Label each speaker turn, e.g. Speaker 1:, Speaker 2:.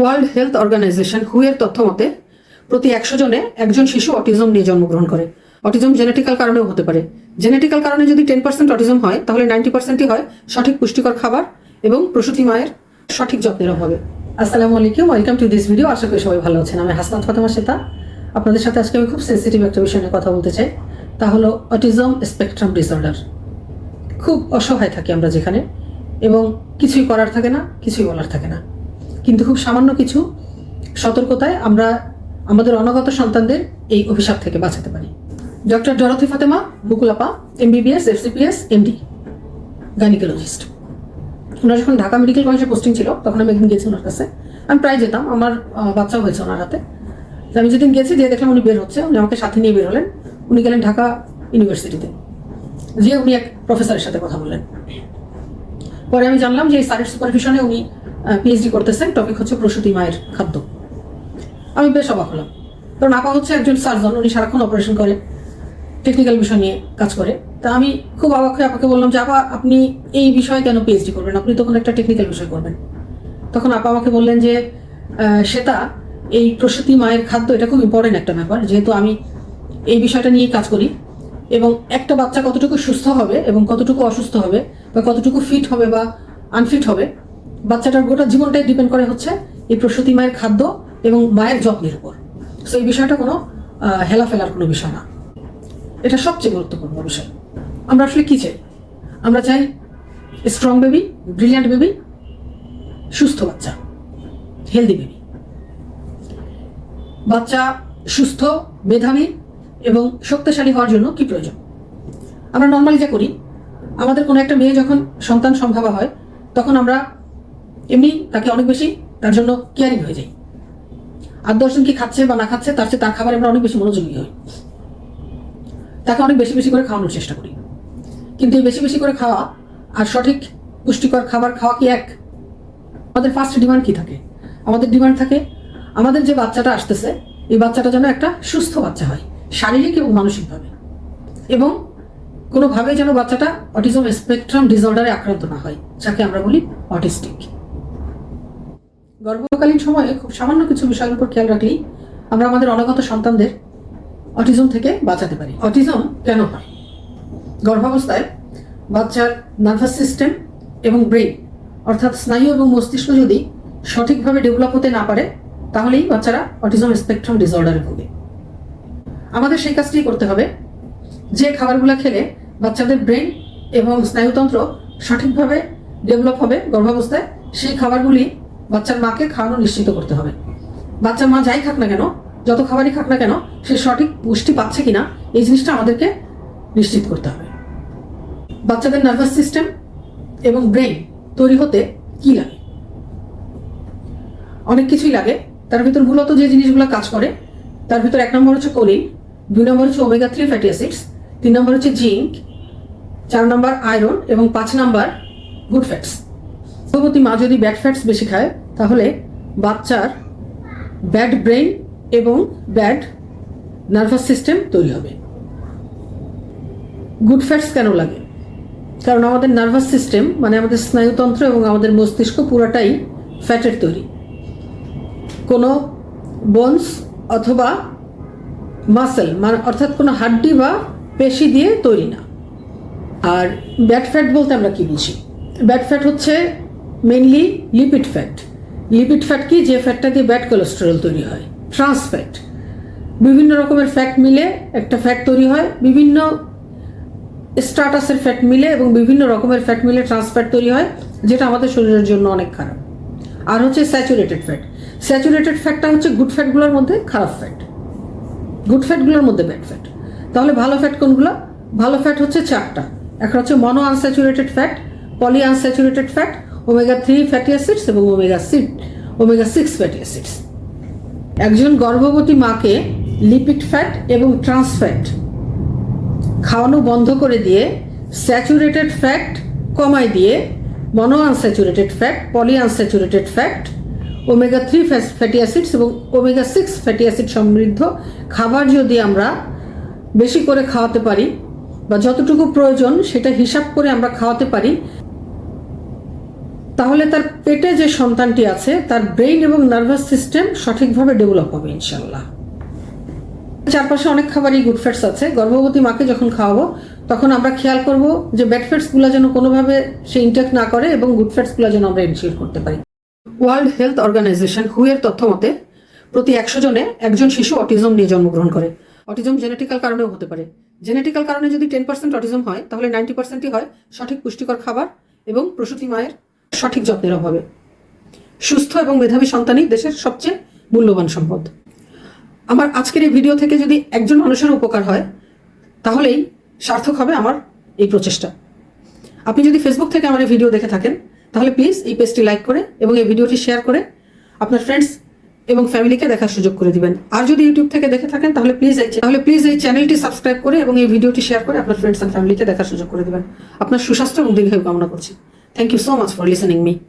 Speaker 1: World health organisation হু এর তথ্য মতে প্রতি একশো জনে একজন শিশু অটিজম নিয়ে জন্মগ্রহণ করে। অটিজম জেনেটিক্যাল কারণেও হতে পারে। জেনেটিক্যাল কারণে যদি টেন পার্সেন্ট অটিজম হয়, তাহলে নাইনটি পার্সেন্টই হয় সঠিক পুষ্টিকর খাবার এবং প্রসূতি মায়ের সঠিক যত্নের অভাবে। আসসালামু আলাইকুম, ওয়েলকাম টু দিস ভিডিও। আশা করি সবাই ভালো আছেন। আমি হাসনাত ফাতেমা শ্বেতা আপনাদের সাথে আজকে আমি খুব সেন্সিটিভ একটা বিষয় নিয়ে কথা বলতে চাই। তা হলো অটিজম স্পেকট্রাম ডিসঅর্ডার। খুব অসহায় থাকি আমরা যেখানে এবং কিছুই করার থাকে না, কিছুই বলার থাকে না। কিন্তু খুব সামান্য কিছু সতর্কতায় আমরা আমাদের অনাগত সন্তানদের এই অভিশাপ থেকে বাঁচাতে পারি। ডক্টর জরথি ফাতেমা মুকুলাপা এমবিবিএস, এফসিপিএস, এমডি, গাইনিকোলজিস্ট। ওনার যখন ঢাকা মেডিকেল কলেজে পোস্টিং ছিল, তখন আমি একদিন গেছি ওনার কাছে। আমি প্রায় যেতাম, আমার বাচ্চাও হয়েছে ওনার হাতে। আমি যেদিন গেছি দিয়ে দেখলাম উনি বের হচ্ছে, উনি আমাকে সাথে নিয়ে বের হলেন। উনি গেলেন ঢাকা ইউনিভার্সিটিতে। যে উনি এক প্রফেসরের সাথে কথা বললেন। পরে আমি জানলাম যে এই স্যারের সুপারভিশনে উনি পিএইচডি করতেছেন টপিক হচ্ছে প্রসূতি মায়ের খাদ্য। আমি বেশ অবাক হলাম। কারণ আপা হচ্ছে একজন সার্জন উনি সারাক্ষণ অপারেশন করে টেকনিক্যাল বিষয় নিয়ে কাজ করে। তা আমি খুব অবাক হয়ে আপাকে বললাম যে, আপা, আপনি এই বিষয়ে কেন পিএইচডি করবেন? আপনি তখন একটা টেকনিক্যাল বিষয় করবেন। তখন আপা আমাকে বললেন যে শ্বেতা, এই প্রসূতি মায়ের খাদ্য এটা খুব ইম্পর্টেন্ট একটা ব্যাপার। যেহেতু আমি এই বিষয়টা নিয়ে কাজ করি এবং একটা বাচ্চা কতটুকু সুস্থ হবে এবং কতটুকু অসুস্থ হবে বা কতটুকু ফিট হবে বা আনফিট হবে বাচ্চাটার গোটা জীবনটাই ডিপেন্ড করে হচ্ছে এই প্রসূতি মায়ের খাদ্য এবং মায়ের যত্নের উপর। সো এই বিষয়টা কোনো হেলাফেলার কোনো বিষয় না। এটা সবচেয়ে গুরুত্বপূর্ণ বিষয়। আমরা আসলে কি চাই? আমরা চাই স্ট্রং বেবি ব্রিলিয়ান্ট বেবি সুস্থ বাচ্চা হেলদি বেবি বাচ্চা সুস্থ, মেধাবী এবং শক্তিশালী হওয়ার জন্য কি প্রয়োজন? আমরা নর্মালি যা করি, আমাদের কোনো একটা মেয়ে যখন সন্তান সম্ভাবা হয়, তখন আমরা এমনি তাকে অনেক বেশি তার জন্য কেয়ারিং হয়ে যায়। আর দশজন কি খাচ্ছে বা না খাচ্ছে, তার চেয়ে তার খাবার আমরা অনেক বেশি মনোযোগী হই। তাকে অনেক বেশি বেশি করে খাওয়ানোর চেষ্টা করি। কিন্তু এই বেশি বেশি করে খাওয়া আর সঠিক পুষ্টিকর খাবার খাওয়া কি এক? আমাদের ফার্স্ট ডিমান্ড কি থাকে? আমাদের ডিমান্ড থাকে, আমাদের যে বাচ্চাটা আসতেছে, এই বাচ্চাটা যেন একটা সুস্থ বাচ্চা হয়, শারীরিক এবং মানসিকভাবে। এবং কোনোভাবে যেন বাচ্চাটা অটিজম স্পেকট্রাম ডিসঅর্ডারে আক্রান্ত না হয়, যাকে আমরা বলি অটিস্টিক গর্ভকালীন সময়ে খুব সামান্য কিছু বিষয়ের উপর খেয়াল রাখলেই আমরা আমাদের অনাগত সন্তানদের অটিজম থেকে বাঁচাতে পারি। অটিজম কেন হয়? গর্ভাবস্থায় বাচ্চার নার্ভাস সিস্টেম এবং ব্রেন অর্থাৎ স্নায়ু এবং মস্তিষ্ক যদি সঠিকভাবে ডেভেলপ হতে না পারে, তাহলেই বাচ্চারা অটিজম স্পেকট্রাম ডিসঅর্ডারে ভোগে। আমাদের সেই কাজটি করতে হবে যে খাবারগুলো খেলে বাচ্চাদের ব্রেন এবং স্নায়ুতন্ত্র সঠিকভাবে ডেভেলপ হবে গর্ভাবস্থায়, সেই খাবারগুলি বাচ্চার মাকে খাওয়ানো নিশ্চিত করতে হবে। বাচ্চার মা যাই খাক না কেন, যত খাবারই খাক না কেন, সে সঠিক পুষ্টি পাচ্ছে কিনা, এই জিনিসটা আমাদেরকে নিশ্চিত করতে হবে। বাচ্চাদের নার্ভাস সিস্টেম এবং ব্রেন তৈরি হতে কি লাগে? অনেক কিছুই লাগে, তার ভিতর মূলত যে জিনিসগুলো কাজ করে, তার ভিতর এক নম্বর হচ্ছে কোলিন দুই নম্বর হচ্ছে ওমেগা থ্রি ফ্যাটি অ্যাসিডস তিন নম্বর হচ্ছে জিঙ্ক চার নম্বর আয়রন এবং পাঁচ নম্বর গুড ফ্যাটস গর্ভবতী মা যদি ব্যাড ফ্যাটস বেশি খায়, তাহলে বাচ্চার ব্যাড ব্রেন এবং ব্যাড নার্ভাস সিস্টেম তৈরি হবে। গুড ফ্যাটস কেন লাগে? কারণ আমাদের নার্ভাস সিস্টেম মানে আমাদের স্নায়ুতন্ত্র এবং আমাদের মস্তিষ্ক পুরোটাই ফ্যাটের তৈরি। কোনো বোনস অথবা মাসেল মানে অর্থাৎ কোনো হাড্ডি বা পেশি দিয়ে তৈরি না। আর ব্যাড ফ্যাট বলতে আমরা কি বুঝি? ব্যাড ফ্যাট হচ্ছে mainly lipid fat lipid fat কি? যে ফ্যাটটা দিয়ে ব্যাড কোলেস্টেরল তৈরি হয়। ট্রান্স ফ্যাট বিভিন্ন রকমের ফ্যাট মিলে একটা ফ্যাট তৈরি হয়। বিভিন্ন স্টাটাসের ফ্যাট মিলে এবং বিভিন্ন রকমের ফ্যাট মিলে ট্রান্স ফ্যাট তৈরি হয়, যেটা আমাদের শরীরের জন্য অনেক খারাপ। আর হচ্ছে স্যাচুরেটেড ফ্যাট স্যাচুরেটেড ফ্যাটটা হচ্ছে গুড ফ্যাটগুলোর মধ্যে খারাপ ফ্যাট গুড ফ্যাটগুলোর মধ্যে ব্যাড ফ্যাট তাহলে ভালো ফ্যাট কোনগুলো? ভালো ফ্যাট হচ্ছে চারটা। একটা হচ্ছে mono unsaturated fat poly unsaturated fat omega three fatty acids এবং omega six omega six fatty acids একজন গর্ভবতী মাকে লিপিড ফ্যাট এবং ট্রান্স ফ্যাট খাওয়ানো বন্ধ করে দিয়ে স্যাচুরেটেড ফ্যাট কমায় দিয়ে mono unsaturated fat poly unsaturated fat omega three fatty acids এবং ওমেগা সিক্স ফ্যাটি অ্যাসিড সমৃদ্ধ খাবার যদি আমরা বেশি করে খাওয়াতে পারি বা যতটুকু প্রয়োজন সেটা হিসাব করে আমরা খাওয়াতে পারি তাহলে তার পেটে যে সন্তানটি আছে, তার ব্রেইন এবং নার্ভাস সিস্টেম সঠিকভাবে ডেভেলপ হবে ইনশাল্লাহ চারপাশে অনেক খাবারই গুড ফ্যাটস আছে। গর্ভবতী মাকে যখন খাওয়াবো, তখন আমরা খেয়াল করব যে ব্যাড ফ্যাটসগুলো যেন কোনোভাবে সে ইনটেক না করে এবং গুড ফ্যাটসগুলো যেন আমরা ইনশিওর করতে পারি। ওয়ার্ল্ড হেলথ অর্গানাইজেশন হু এর তথ্য মতে, প্রতি একশো জনে একজন শিশু অটিজম নিয়ে জন্মগ্রহণ করে। অটিজম জেনেটিক্যাল কারণেও হতে পারে। জেনেটিক্যাল কারণে যদি টেন পার্সেন্ট অটিজম হয়, তাহলে নাইনটি পার্সেন্টই হয় সঠিক পুষ্টিকর খাবার এবং প্রসূতি মায়ের সঠিক যত্নের অভাবে। সুস্থ এবং মেধাবী সন্তানই দেশের সবচেয়ে মূল্যবান সম্পদ। আমার আজকের এই ভিডিও থেকে যদি একজন মানুষের উপকার হয়, তাহলেই সার্থক হবে আমার এই প্রচেষ্টা। আপনি যদি ফেসবুক থেকে আমার এই ভিডিও দেখে থাকেন, তাহলে প্লিজ এই পেজটি লাইক করে এবং এই ভিডিওটি শেয়ার করে আপনার ফ্রেন্ডস এবং ফ্যামিলিকে দেখার সুযোগ করে দিবেন। আর যদি ইউটিউব থেকে দেখে থাকেন, তাহলে প্লিজ এই তাহলে প্লিজ এই চ্যানেলটি সাবস্ক্রাইব করে এবং এই ভিডিওটি শেয়ার করে আপনার ফ্রেন্ডস অ্যান্ড ফ্যামিলিকে দেখার সুযোগ করে দিবেন। আপনার সুস্বাস্থ্য এবং দীর্ঘায়ু কামনা করছি। Thank you so much for listening me.